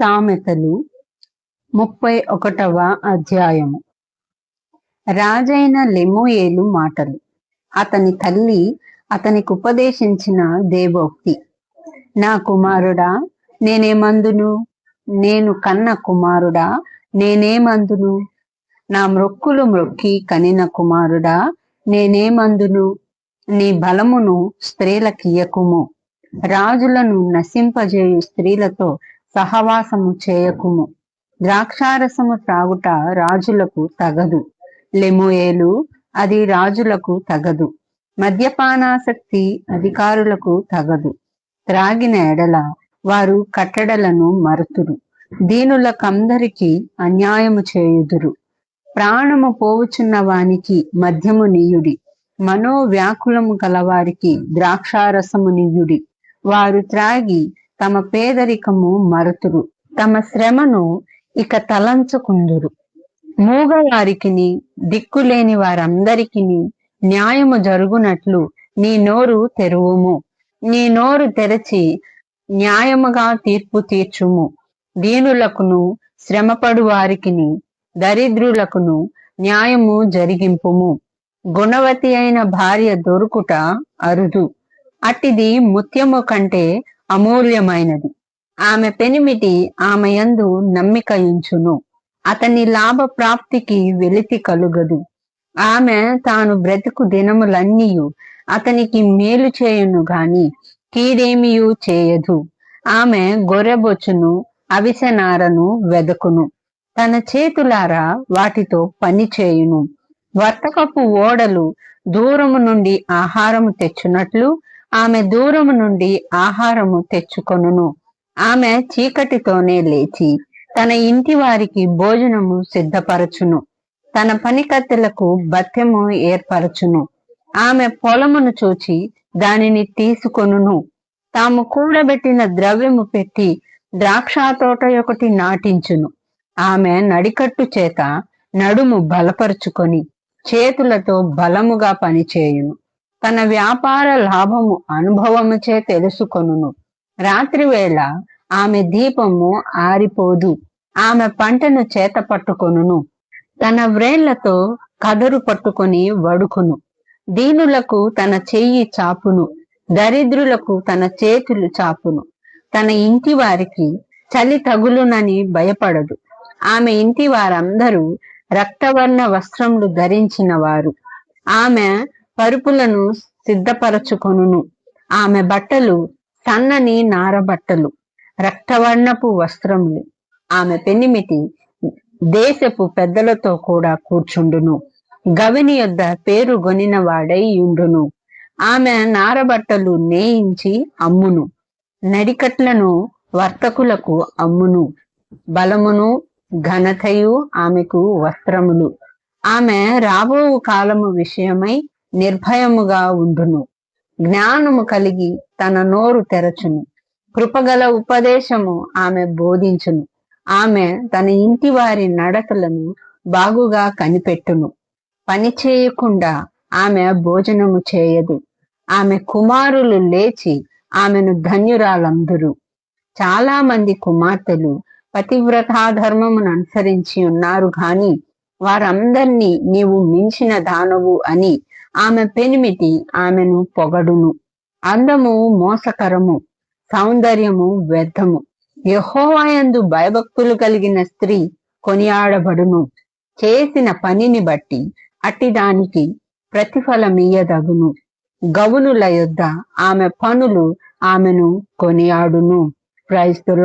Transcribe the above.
సామెతలు ముప్పై ఒకటవ అధ్యాయము. రాజైన లెమోయేలు మాటలు. అతని తల్లి అతనికి ఉపదేశించిన దేవోక్తి. నా కుమారుడా నేనేమందును? నేను కన్న కుమారుడా నేనేమందును? నా మృక్కులు మృక్కి కనిన కుమారుడా నేనేమందును? నీ బలమును స్త్రీలకియకుము రాజులను నశింపజేయు స్త్రీలతో సహవాసము చేయకుము. ద్రాక్షారసము త్రాగుట రాజులకు తగదు. లెమోయేలు అది రాజులకు తగదు. మద్యపానాసక్తి అధికారులకు తగదు. త్రాగిన ఎడల వారు కట్టడలను మరుతురు. దీనులకందరికి అన్యాయము చేయుదురు. ప్రాణము పోవుచున్న వానికి మద్యము నీయుడి. మనోవ్యాకులము గలవారికి ద్రాక్షారసము నీయుడి. వారు త్రాగి తమ పేదరికము మరుతురు. తమ శ్రమను ఇక తలంచుకుందురు. మూగవారికిని దిక్కులేని వారందరికి న్యాయము జరుగునట్లు నీ నోరు తెరువుము. నీ నోరు తెరచి న్యాయముగా తీర్పు తీర్చుము. దీనులకును శ్రమపడు వారికిని దరిద్రులకును న్యాయము జరిగింపుము. గుణవతి అయిన భార్య దొరుకుట అరుదు. అట్టిది ముత్యము కంటే అమూల్యమైనది. ఆమె పెనిమిటి ఆమె యందు నమ్మిక ఉంచును అతని లాభ ప్రాప్తికి వెలితి కలుగదు. ఆమె తాను బ్రతుకు దినములన్నీయు అతనికి మేలు చేయును గాని కీడేమియు చేయదు. ఆమె గొర్రెబొచ్చును అవిసెనారను వెదకును. తన చేతులారా వాటితో పని చేయును. వర్తకపు ఓడలు దూరము నుండి ఆహారము తెచ్చునట్లు ఆమె దూరము నుండి ఆహారము తెచ్చుకొనును. ఆమె చీకటితోనే లేచి తన ఇంటి వారికి భోజనము సిద్ధపరచును. తన పనికత్తెలకు బత్యము ఏర్పరచును. ఆమె పొలమును చూచి దానిని తీసుకొనును. తాము కూడబెట్టిన ద్రవ్యము పెట్టి ద్రాక్ష తోట ఒకటి నాటించును. ఆమె నడికట్టు చేత నడుము బలపరుచుకొని చేతులతో బలముగా పనిచేయును. తన వ్యాపార లాభము అనుభవముచే తెలుసుకొనును. రాత్రివేళ ఆమె దీపము ఆరిపోదు. ఆమె పంటను చేత పట్టుకొనును. తన వ్రేళ్ళతో కదరు పట్టుకొని వడుకును. దీనులకు తన చెయ్యి చాపును. దరిద్రులకు తన చేతులు చాపును. తన ఇంటి వారికి చలి తగులునని భయపడదు. ఆమె ఇంటి వారందరూ రక్తవర్ణ వస్త్రములు ధరించిన వారు ఆమె పరుపులను సిద్ధపరచుకొనును. ఆమె బట్టలు సన్నని నారబట్టలు రక్తవర్ణపు వస్త్రములు. ఆమె పెనిమిటి దేశపు పెద్దలతో కూడా కూర్చుండును. గవిని యొద్ద పేరు గొనిన వాడై ఉండును. ఆమె నారబట్టలు నేయించి అమ్మును. నడికట్లను వర్తకులకు అమ్మును. బలమును ఘనతయు ఆమెకు వస్త్రములు. ఆమె రాబో కాలము విషయమై నిర్భయముగా ఉండును. జ్ఞానము కలిగి తన నోరు తెరచును. కృపగల ఉపదేశము ఆమె బోధించును. ఆమె తన ఇంటి వారి నడకలను బాగుగా కనిపెట్టును. పని చేయకుండా ఆమె భోజనము చేయదు. ఆమె కుమారులు లేచి ఆమెను ధన్యురాలందురు. చాలా మంది కుమార్తెలు పతివ్రతాధర్మమును అనుసరించి ఉన్నారు గాని వారందరినీ నీవు మించిన దానవు అని ఆమె పెనిమిటి ఆమెను పొగడును. అందము మోసకరము సౌందర్యము వ్యర్థము. యహోవాయందు భయభక్తులు కలిగిన స్త్రీ కొనియాడబడును. చేసిన పనిని బట్టి అట్టి దానికి ప్రతిఫలమీయదగును గవునుల యొద్ద ఆమె పనులు ఆమెను కొనియాడును. క్రైస్తుల